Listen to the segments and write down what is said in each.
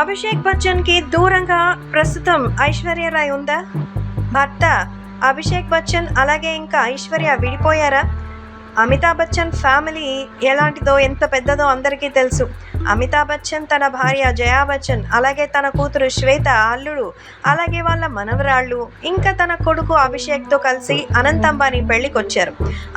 అభిషేక్ బచ్చన్కి దూరంగా ప్రస్తుతం ఐశ్వర్య రాయ్ ఉందా? భర్త అభిషేక్ బచ్చన్ అలాగే ఇంకా ఐశ్వర్య విడిపోయారా? అమితాబ్ బచ్చన్ ఫ్యామిలీ ఎలాంటిదో ఎంత పెద్దదో అందరికీ తెలుసు. అమితాబ్ బచ్చన్ తన భార్య జయా బచ్చన్ అలాగే తన కూతురు శ్వేత అల్లుడు అలాగే వాళ్ళ మనవరాళ్ళు ఇంకా తన కొడుకు అభిషేక్తో కలిసి అనంత్ అంబానీ పెళ్ళికొచ్చారు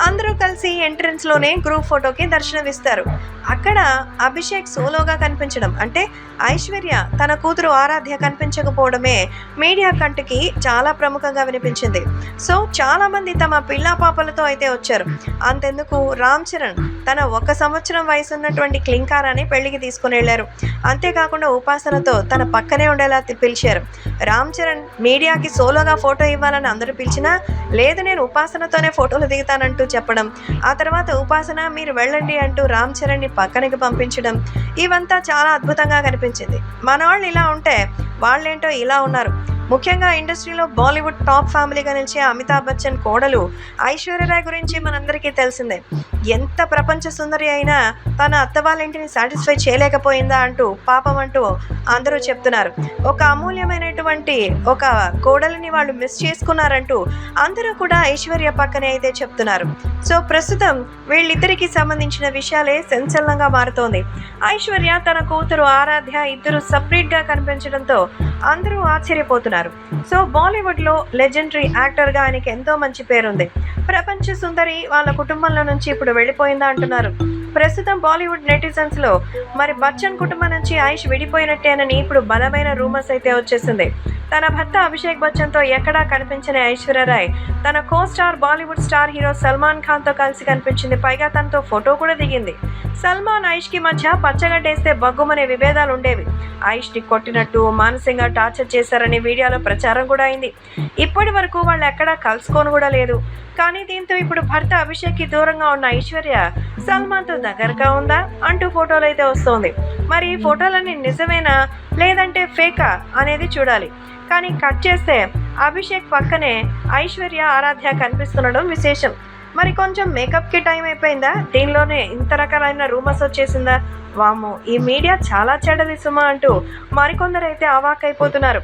అందరూ కలిసి ఎంట్రన్స్లోనే గ్రూప్ ఫోటోకి దర్శనమిస్తారు. అక్కడ అభిషేక్ సోలోగా కనిపించడం అంటే ఐశ్వర్య తన కూతురు ఆరాధ్య కనిపించకపోవడమే మీడియా కంటికి చాలా ప్రముఖంగా వినిపించింది. సో చాలామంది తమ పిల్లా పాపలతో అయితే వచ్చారు. అంతెందుకు? రామ్ చరణ్ తన ఒక సంవత్సరం వయసు ఉన్నటువంటి క్లింకారాన్ని పెళ్ళికి తీసుకుని వెళ్ళారు. అంతేకాకుండా ఉపాసనతో తన పక్కనే ఉండేలా పిలిచారు. రామ్ చరణ్ మీడియాకి సోలోగా ఫోటో ఇవ్వాలని అందరూ పిలిచినా లేదు నేను ఉపాసనతోనే ఫోటోలు దిగుతానంటూ చెప్పడం ఆ తర్వాత ఉపాసన మీరు వెళ్ళండి అంటూ రామ్ చరణ్ని పక్కనకి పంపించడం ఇవంతా చాలా అద్భుతంగా కనిపించింది. మన వాళ్ళు ఇలా ఉంటే వాళ్ళేంటో ఇలా ఉన్నారు. ముఖ్యంగా ఇండస్ట్రీలో బాలీవుడ్ టాప్ ఫ్యామిలీగా నిలిచే అమితాబ్ బచ్చన్ కోడలు ఐశ్వర్యరాయ్ గురించి మనందరికీ తెలిసిందే. ఎంత ప్రపంచ సుందరి అయినా తన అత్త వాళ్ళ ఇంటిని సాటిస్ఫై చేయలేకపోయిందా అంటూ పాపం అంటూ అందరూ చెప్తున్నారు. ఒక అమూల్యమైనటువంటి ఒక కోడలిని వాళ్ళు మిస్ చేసుకున్నారంటూ అందరూ కూడా ఐశ్వర్య పక్కనే అయితే చెప్తున్నారు. సో ప్రస్తుతం వీళ్ళిద్దరికి సంబంధించిన విషయాలే సంచలనంగా మారుతోంది. ఐశ్వర్య తన కూతురు ఆరాధ్య ఇద్దరు సపరేట్గా కనిపించడంతో అందరూ ఆశ్చర్యపోతున్నారు. సో బాలీవుడ్లో లెజెండరీ యాక్టర్గా ఆయనకి ఎంతో మంచి పేరుంది. ప్రపంచ సుందరి వాళ్ళ కుటుంబంలో నుంచి ఇప్పుడు వెళ్ళిపోయిందా అంటున్నారు. ప్రస్తుతం బాలీవుడ్ నెటిజన్స్లో మరి బచ్చన్ కుటుంబం నుంచి ఆయుష్ విడిపోయినట్టేనని ఇప్పుడు బలమైన రూమర్స్ అయితే వచ్చేసింది. తన భర్త అభిషేక్ బచ్చన్తో ఎక్కడా కనిపించని ఐశ్వర్యరాయ్ తన co star Bollywood star hero Salman ఖాన్తో కలిసి కనిపించింది. పైగా తనతో ఫోటో కూడా దిగింది. సల్మాన్ ఐష్కి మధ్య పచ్చగడ్డేస్తే బగ్గుమనే విభేదాలు ఉండేవి ఐష్ని కొట్టినట్టు మానసికంగా టార్చర్ చేశారని వీడియోలో ప్రచారం కూడా అయింది. ఇప్పటి వరకు వాళ్ళు ఎక్కడా కలుసుకోను కూడా లేదు. కానీ దీంతో ఇప్పుడు భర్త అభిషేక్కి దూరంగా ఉన్న ఐశ్వర్య సల్మాన్తో దగ్గరగా ఉందా అంటూ ఫోటోలు అయితే వస్తోంది. మరి ఈ ఫోటోలన్నీ నిజమేనా? లేదంటే ఫేకా? అనేది చూడాలి. కానీ కట్ చేస్తే అభిషేక్ పక్కనే ఐశ్వర్య ఆరాధ్య కనిపిస్తుండడం విశేషం. మరి కొంచెం మేకప్కి టైం అయిపోయిందా? దీనిలోనే ఇంత రకాలైన రూమర్స్ వచ్చేసిందా? వాము ఈ మీడియా చాలా చెడది సుమా అంటూ మరికొందరు అయితే అవాక్ అయిపోతున్నారు